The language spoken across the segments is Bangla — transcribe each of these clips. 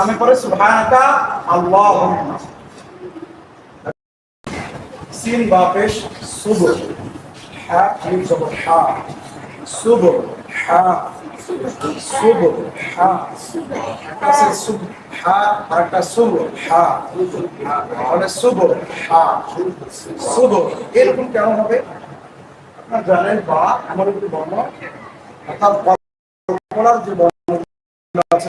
আমি পরে সুবহানাকা আল্লাহুম্মা। সিন বা পেশ সুব হা আলিফ জবর হা। সুব হা সুব হা। আছে সুব হা আর একটা সুব হা। মানে সুব হা। সুব এরকম কেন হবে? আপনারা জানেন বা আমার একটু বর্ণ অর্থাৎ বলার যে বর্ণ আছে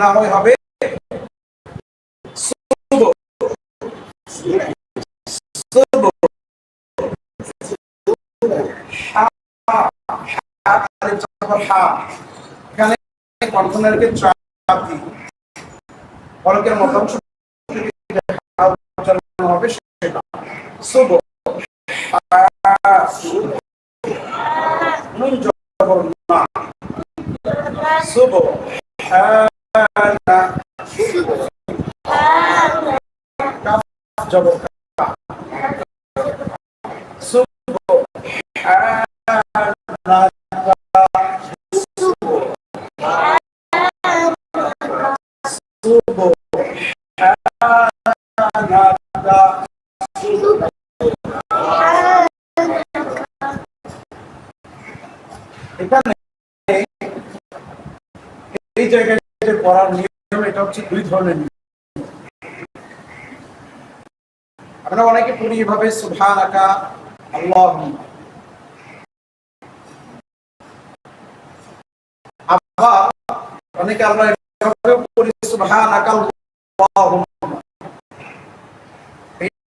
না হয় হবে। সুব সুব হা হা আলিফ জবর হা এখানে কণ্ঠনালীকে চাপ দিই। ফলকের মতাংশ থেকে যে হা উচ্চারণ হবে সেটা। সুব নুন জবর এখানে এই জায়গায় যে পড়ার নিয়ম, এটা হচ্ছে দুই ধরনের আমরা অনেকে পড়ি এভাবে আকা আল্লাহ আবার অনেকে আমরা পড়ি আল্লাহ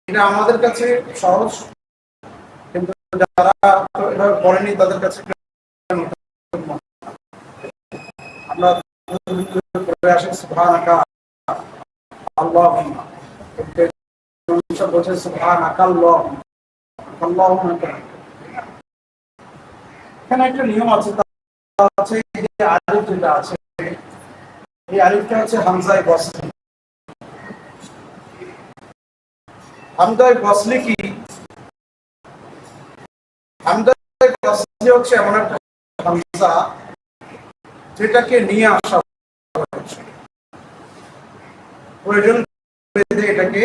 এটা আমাদের কাছে সহজ, কিন্তু যারা এভাবে পড়েনি তাদের কাছে করে আসি হচ্ছে যে আলিফ যেটা আছে, এই আলিফটা হচ্ছে হামজায় বসলি কি? হচ্ছে এমন একটা হামজা যেটাকে নিয়ে আসা হয়েছে। প্রয়োজন এটাকে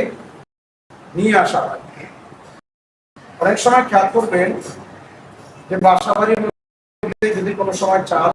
নিয়ে আসা হয় অনেক সময় খেয়াল করবেন যে বাসা বাড়ির যদি কোনো সময় চাল